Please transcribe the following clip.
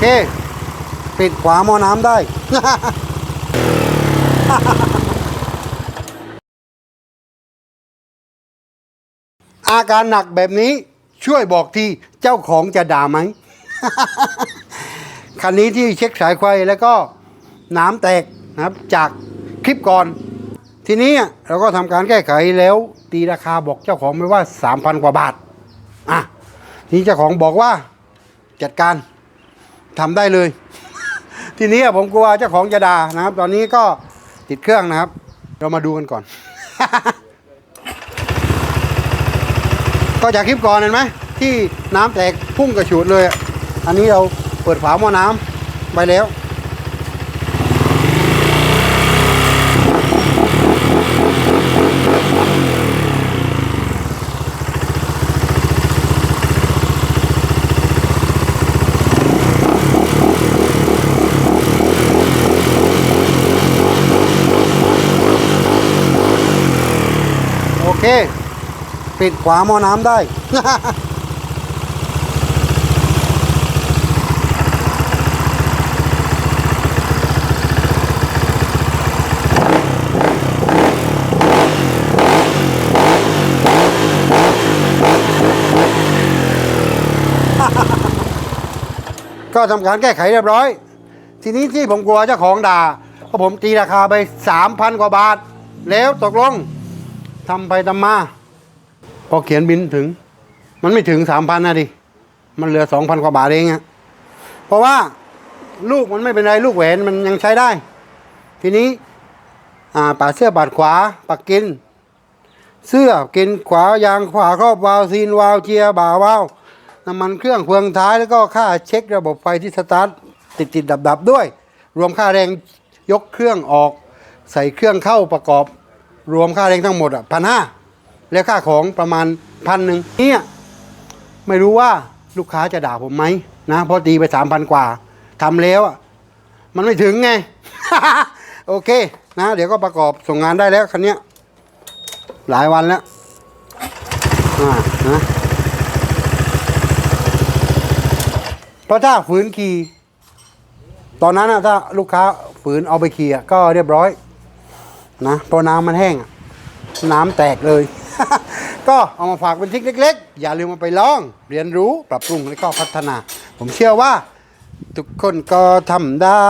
เค ปิดขวาหม้อน้ำได้ อาการหนักแบบนี้ช่วยบอกทีเจ้าของจะด่าไหม คันนี้ที่เช็คสายไฟแล้วก็น้ำแตกนะครับจากคลิปก่อน ทีนี้เราก็ทำการแก้ไขแล้วตีราคาบอกเจ้าของไปว่า 3,000 กว่าบาท อะทีนี้เจ้าของบอกว่าจัดการ ทำได้เลย ทีนี้ผมกลัวเจ้าของจะด่านะครับ ตอนนี้ก็ติดเครื่องนะครับ เรามาดูกันก่อน ก็จากคลิปก่อนเห็นไหมที่น้ำแตกพุ่งกระฉูดเลยอะอันนี้เราเปิดฝาหม้อน้ำไปแล้ว เคปิดขวาหม้อน้ำได้ ก็ทำการแก้ไขเรียบร้อย ทีนี้ที่ผมกลัวเจ้าของด่าเพราะผมตีราคาไป 3,000 กว่าบาท แล้วตกลง ทำไปทำมา พอเขียนบินถึง มันไม่ถึง3,000นนะดิ มันเหลือ2,000กว่าบาทเองอะเพราะว่าลูกมันไม่เป็นไรลูกแหวนมันยังใช้ได้ ทีนี้อ่าปาเสื้อปาดขวาปักกิน เสื้อกินขวายางขวาครอบวาล์วซีนวาล์วเจียบ่าวาล์วน้ำมันเครื่องเฟืองท้ายแล้วก็ค่าเช็คระบบไฟที่สตาร์ทติดติดดับดับด้วย รวมค่าแรงยกเครื่องออก ใส่เครื่องเข้าประกอบ รวมค่าแรงทั้งหมดอะพันห้าแล้วค่าของประมาณพันหนึ่งเนี่ยไม่รู้ว่าลูกค้าจะด่าผมไหมนะเพราะตีไปสามพันกว่าทำแล้วอะมันไม่ถึงไง โอเค นะ เดี๋ยวก็ประกอบส่งงานได้แล้วคันนี้หลายวันแล้วอ่านะเพราะถ้าฝืนขี่ตอนนั้นนะถ้าลูกค้าฝืนเอาไปขี่อะก็เรียบร้อย นะพอน้ำมันแห้งน้ำแตกเลย ก็เอามาฝากเป็นทิกเล็ก ๆ อย่าลืมมาไปลอง เรียนรู้ปรับปรุงแล้วก็พัฒนา ผมเชื่อว่า ทุกคนก็ทำได้